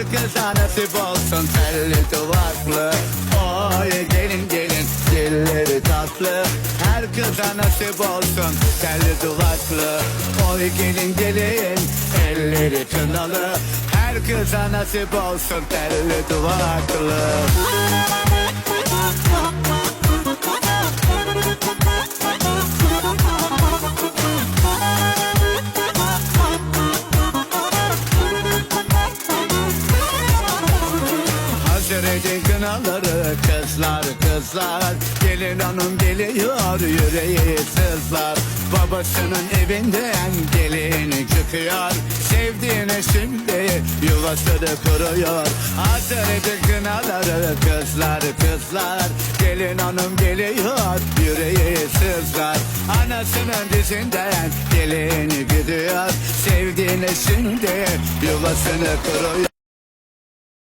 Her kıza nasip olsun telli duvaklı. Oy gelin gelin dilleri tatlı. Her kıza nasip olsun telli duvaklı. Oy gelin gelin elleri kınalı. Her kıza nasip olsun telli duvaklı Edin kınaları kızlar kızlar. Gelin hanım geliyor yüreği sızlar. Babasının evinden gelin çıkıyor. Sevdiğine şimdi yuvasını kuruyor. Hazır edin kınaları kızlar kızlar. Gelin hanım geliyor yüreği sızlar. Anasının dizinden gelin gidiyor. Sevdiğine şimdi yuvasını kuruyor